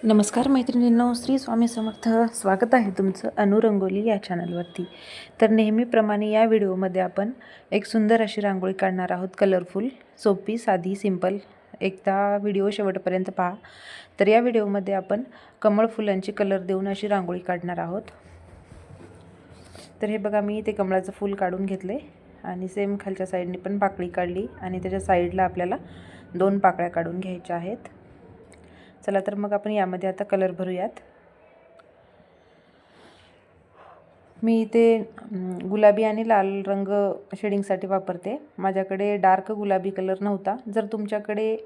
नमस्कार मैत्रिणींनो श्री स्वामी समर्थ. स्वागत आहे तुमचं अनुरंगोली या चॅनलवरती तर नेहमीप्रमाणे या व्हिडिओमध्ये आपण एक सुंदर अशी रांगोळी काढणार आहोत कलरफुल सोपी साधी सिंपल एकदा व्हिडिओ शेवटपर्यंत पहा. तर या व्हिडिओमध्ये आपण कमळ फुलांची कलर देऊन अशी रांगोळी काढणार आहोत. तर हे बघा मी ते कमळाचं फूल काढून घेतले आणि सेम खालच्या साईडने पण पाकळी काढली आणि त्याच्या साईडला आपल्याला दोन पाकळ्या काढून घ्यायच्या आहेत. चला तर मग आपण यामध्ये आता कलर भरूयात. मी इथे गुलाबी आणि लाल रंग शेडिंगसाठी वापरते. माझ्याकडे डार्क गुलाबी कलर नव्हता. जर तुमच्याकडे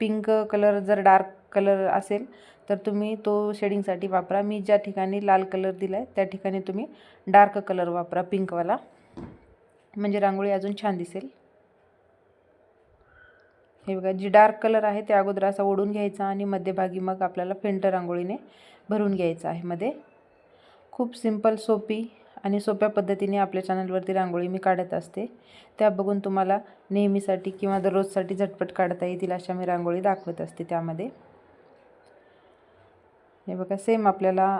पिंक कलर जर डार्क कलर असेल तर तुम्ही तो शेडिंगसाठी वापरा. मी ज्या ठिकाणी लाल कलर दिला आहे त्या ठिकाणी तुम्ही डार्क कलर वापरा पिंकवाला म्हणजे रांगोळी अजून छान दिसेल. हे बघा जी डार्क कलर आहे ते अगोदर असा ओढून घ्यायचा आणि मध्यभागी मग आपल्याला फेंट रांगोळीने भरून घ्यायचं आहे मध्ये. खूप सिंपल सोपी आणि सोप्या पद्धतीने आपल्या चॅनलवरती रांगोळी मी काढत असते. त्या बघून तुम्हाला नेहमीसाठी किंवा दररोजसाठी झटपट काढता येतील अशा मी रांगोळी दाखवत असते त्यामध्ये. हे बघा सेम आपल्याला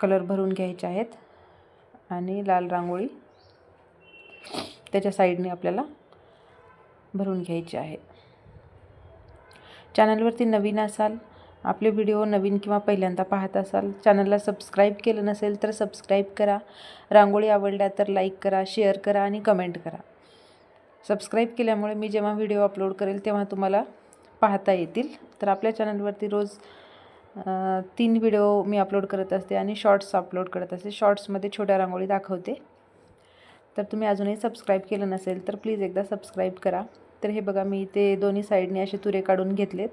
कलर भरून घ्यायचे आहेत आणि लाल रांगोळी त्याच्या साईडने आपल्याला भरून घ्यायची आहे चॅनलवरती नवीन असाल आपले व्हिडिओ नवीन किंवा पहिल्यांदा पाहत असाल चॅनलला सबस्क्राईब केलं नसेल तर सबस्क्राईब करा. रांगोळी आवडल्या तर लाईक करा शेअर करा आणि कमेंट करा. सबस्क्राईब केल्यामुळे मी जेव्हा व्हिडिओ अपलोड करेल तेव्हा तुम्हाला पाहता येतील. तर आपल्या चॅनलवरती रोज तीन व्हिडिओ मी अपलोड करत असते आणि शॉर्ट्स अपलोड करत असते. शॉर्ट्समध्ये छोट्या रांगोळी दाखवते. तर तुम्ही अजूनही सबस्क्राईब केलं नसेल तर प्लीज एकदा सबस्क्राईब करा. तर हे बघा मी ते दोन्ही साईडने असे तुरे काढून घेतलेत.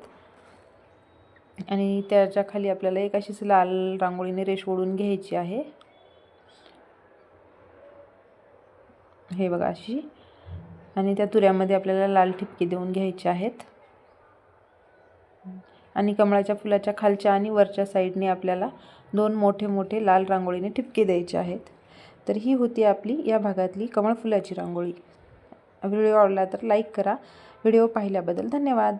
आणि त्याच्याखाली आपल्याला एक अशीच लाल रांगोळीने रेष ओढून घ्यायची आहे. हे बघा अशी. आणि त्या तुऱ्यामध्ये आपल्याला लाल ठिपके देऊन घ्यायचे आहेत. आणि कमळाच्या फुलाच्या खालच्या आणि वरच्या साईडने आपल्याला दोन मोठे मोठे लाल रांगोळीने ठिपके द्यायचे आहेत. तर ही होती आपली या भागातली कमळ फुलाची रांगोळी. व्हिडिओ आवडला तर लाईक करा. व्हिडिओ पाहिल्याबद्दल धन्यवाद.